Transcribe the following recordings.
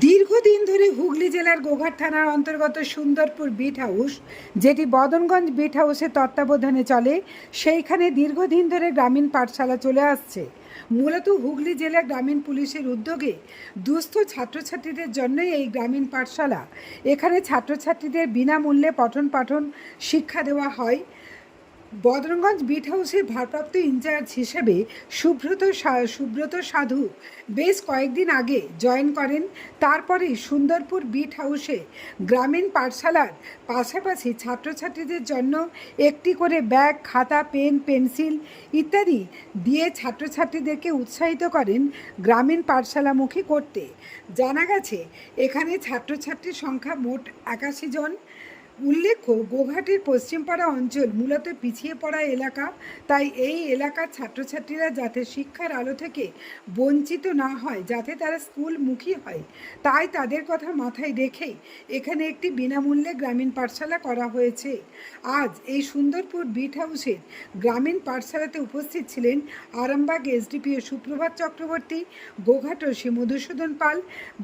দীর্ঘদিন ধরে হুগলি জেলার গোঘাট থানার অন্তর্গত সুন্দরপুর বিট হাউস যেটি বদনগঞ্জ বিট হাউসের তত্ত্বাবধানে চলে, সেইখানে দীর্ঘদিন ধরে গ্রামীণ পাঠশালা চলে আসছে। মূলত হুগলি জেলা গ্রামীণ পুলিশের উদ্যোগে দুস্থ ছাত্রছাত্রীদের জন্যই এই গ্রামীণ পাঠশালা। এখানে ছাত্রছাত্রীদের বিনামূল্যে পঠন পাঠন শিক্ষা দেওয়া হয়। বদরগঞ্জ বিট হাউসের ভারপ্রাপ্ত ইনচার্জ হিসেবে সুব্রত সুব্রত সাধু বেশ কয়েকদিন আগে জয়েন করেন। তারপরেই সুন্দরপুর বিট হাউসে গ্রামীণ পাঠশালার পাশাপাশি ছাত্রছাত্রীদের জন্য একটি করে ব্যাগ, খাতা, পেন, পেন্সিল ইত্যাদি দিয়ে ছাত্রছাত্রীদেরকে উৎসাহিত করেন গ্রামীণ পাঠশালামুখী করতে। জানা গেছে, এখানে ছাত্রছাত্রীর সংখ্যা মোট একাশি জন। উল্লেখ্য, গোঘাটের পশ্চিমপাড়া অঞ্চল মূলত পিছিয়ে পড়া এলাকা, তাই এই এলাকার ছাত্রছাত্রীরা যাতে শিক্ষার আলো থেকে বঞ্চিত না হয়, যাতে তারা স্কুলমুখী হয়, তাই তাদের কথা মাথায় রেখেই এখানে একটি বিনামূল্যে গ্রামীণ পাঠশালা করা হয়েছে। আজ এই সুন্দরপুর বিট হাউসের গ্রামীণ পাঠশালাতে উপস্থিত ছিলেন Arambagh SDPO Suprabhat Chakraborty, Goghat OC Madhusudan Pal,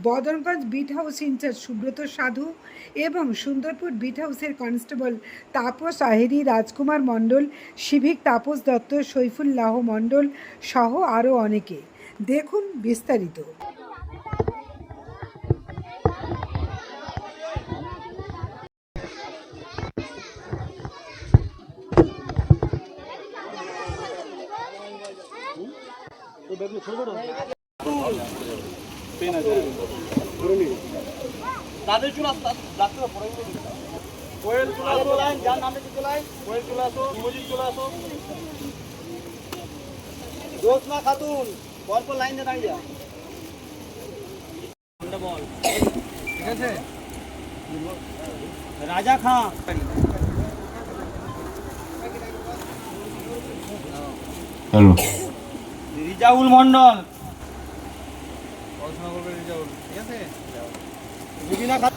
Badanganj beat house incharge Subrata Sadhu এবং সুন্দরপুর বিট হাউসের কনস্টেবল তাপস আহেরি, রাজকুমার মণ্ডল সিভিক তাপস দত্ত সৈফুল্লাহ মণ্ডল সহ আরও অনেকে। দেখুন বিস্তারিত। তাদের আসো রাত্রে পরে কোয়েল চলে আসো লাইন যার নামে চলে কোয়েল চলে আসো মজিদ চলে আসো জোৎস্না খাতুন পরপর লাইনে দাঁড়িয়ে যা। বল ঠিক আছে? রাজা খাঁ। হ্যালো। রিজাউল মন্ডল পড়াশোনা করবে রিজাউল। ঠিক আছে রুবিনা খাতুন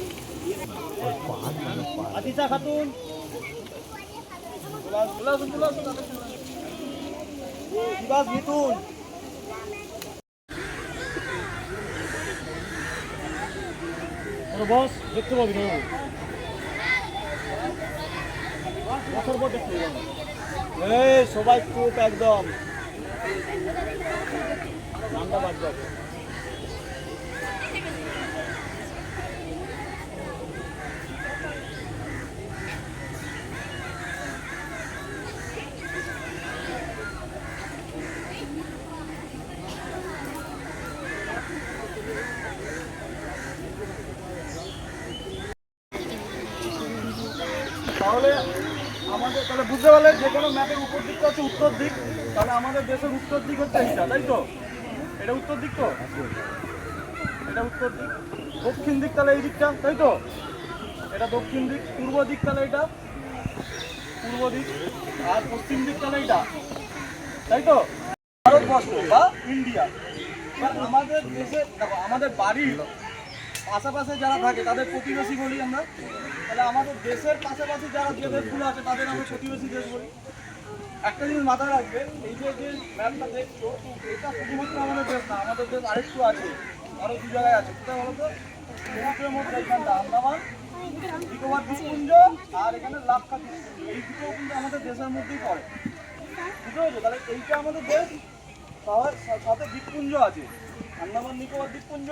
আদিতা খাতুন। শিবাস মিথুন বস দেখতে পাবি না। বছর পর দেখতে পাবি। এই সবাই চুপ একদম। নামটা বাদ তাহলে আমাদের তাহলে বুঝতে পারলে যে কোনো ম্যাপের উপর দিকটা হচ্ছে উত্তর দিক। তাহলে আমাদের দেশের উত্তর দিক হচ্ছে এইটা, তাই তো? এটা উত্তর দিক তো? এটা উত্তর দিক। দক্ষিণ দিক তাহলে এই দিকটা, তাই তো? এটা দক্ষিণ দিক, পূর্ব দিক তাহলে এটা পূর্ব দিক। আর পশ্চিম দিক তাহলে এটা তাই তো? ভারতবর্ষ বা ইন্ডিয়া। আমাদের দেশে দেখো, আমাদের বাড়ির আশেপাশে যারা থাকে, তাদের প্রতিবেশী বলি আমরা। তাহলে আমাদের দেশের পাশাপাশি যারা যে দেশগুলো আছে, তাদের আমরা প্রতিবেশী দেশ বলি। একটা জিনিস মাথায় রাখবেন এই যে যে ম্যাপটা দেখছ, এটা শুধুমাত্র আমাদের দেশ না, আমাদের দেশ আরেকটু আছে, আরও দু জায়গায় আছে। কোথায় বলো তো? সমুদ্রের মধ্যে এখানটা আন্দামান, নিকোবর দ্বীপপুঞ্জ আর এখানে লাক্ষা এই দুটো কিন্তু আমাদের দেশের মধ্যেই পড়ে। বুঝতে পেরেছ? তাহলে এইটা আমাদের দেশ সাথে দ্বীপপুঞ্জ আছে। আন্দামান নিকোবর দ্বীপপুঞ্জ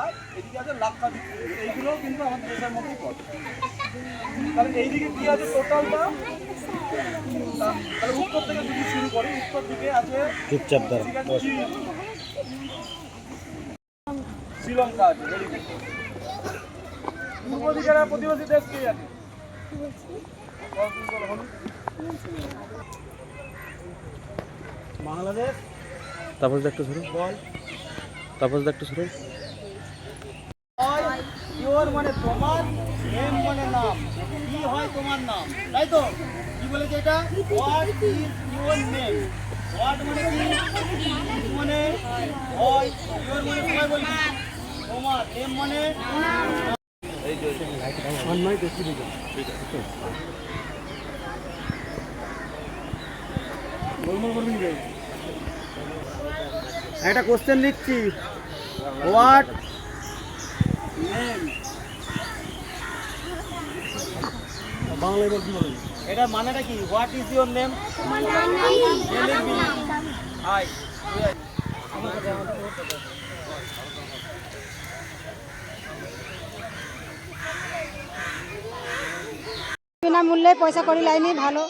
আর এদিকে আছে লাক্ষা দ্বীপপুঞ্জ। এইগুলোও কিন্তু আমাদের দেশের মধ্যেই পড়ে। তাহলে এইদিকে কি আছে টোটালটা? তাহলে উত্তর থেকে যদি শুরু করি উত্তর দিকে আছে চুপচাপ শ্রীলঙ্কা আছে পূর্ব দিকের প্রতিবেশী দেশ কে আছে। বাংলাদেশ? তারপর একটু ধরো বল। তারপর একটু শুনুন। ইওর মানে তোমার নেম মানে নাম। কি হয় তোমার নাম? তাই তো? কি বলেছে এটা? What is your name what মানে কি? মানে? হয় ইওর মানে তোমার বলছি তোমার নেম মানে? একটা কোশ্চেন লিখছি। হোয়াট বাংলা এবার কি বলবেন এটা মানেটা কি? What is your name hi বিনামূল্যে পয়সা করি লাইনি ভালো।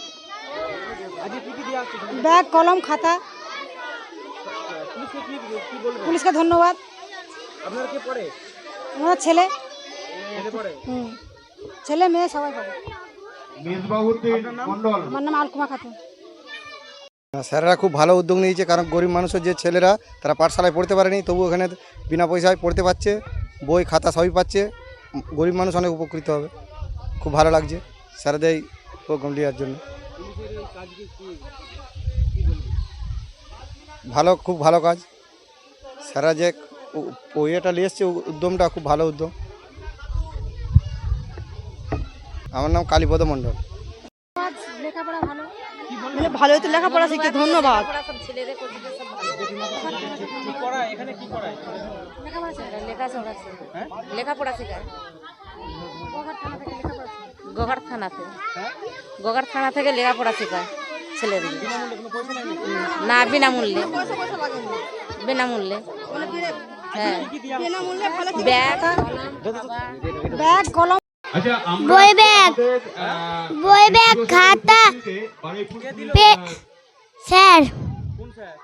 ব্যাগ কলম খাতা। পুলিশকে ধন্যবাদ। আপনার কে পড়ে? আমার ছেলে। ছেলে পড়ে? হুম। ছেলে মেয়ে সবাই পাবে আমার নাম আলকুমা খাতুন। স্যারেরা খুব ভালো উদ্যোগ নিয়েছে কারণ গরিব মানুষের যে ছেলেরা তারা পাঠশালায় পড়তে পারেনি তবু ওখানে বিনা পয়সায় পড়তে পারছে বই খাতা সবই পাচ্ছে। গরিব মানুষ অনেক উপকৃত হবে। খুব ভালো লাগছে স্যারেদের এই প্রোগ্রাম দেওয়ার জন্য। ভালো খুব ভালো কাজ। স্যারা যে ইয়েটা নিয়ে এসছে উদ্যমটা খুব ভালো উদ্যম। আমার নাম কালীপদ মণ্ডল। ভালো। ভালো তো লেখাপড়া শিখতে ধন্যবাদ। কি করায় এখানে কি করায় লেখাপড়া শেখায়। হ্যাঁ? গোঘাট থানা থেকে লেখাপড়া শেখায়। গোগার থানাতে হ্যাঁ? থানা থেকে লেখাপড়া শেখায় ছেলেদের। না বিনামূল্যে। বিনামূল্যে। হ্যাঁ? ব্যাগ কলম। বই ব্যাগ। বই ব্যাগ খাতা। পেট স্যার। কোন স্যার?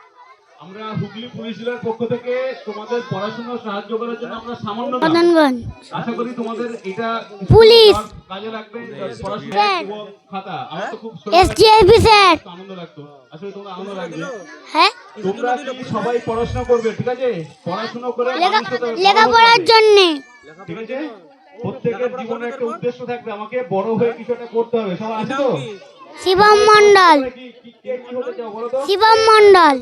আমরা হুগলি পুলিশ জেলার পক্ষ থেকে তোমাদের পড়াশোনা সাহায্য করার জন্য আমরা সামান্য মদনগঞ্জ আশা করি তোমাদের এটা পুলিশ। কাজে লাগবে পড়াশোনা খাতা। আমার তো খুব এসডিআইপি স্যার আনন্দ লাগতো। আসলে তোমরা আনন্দ লাগবে। হ্যাঁ? তোমরা কি সবাই পড়াশোনা করবে ঠিক আছে? পড়াশোনা করে লেখাপড়ার জন্যে। ঠিক আছে? প্রত্যেকের জীবনে একটা উদ্দেশ্য থাকবে আমাকে বড় হয়ে কিছু একটা করতে হবে। সবাই আছে তো? শিবম মন্ডল শিবম মন্ডল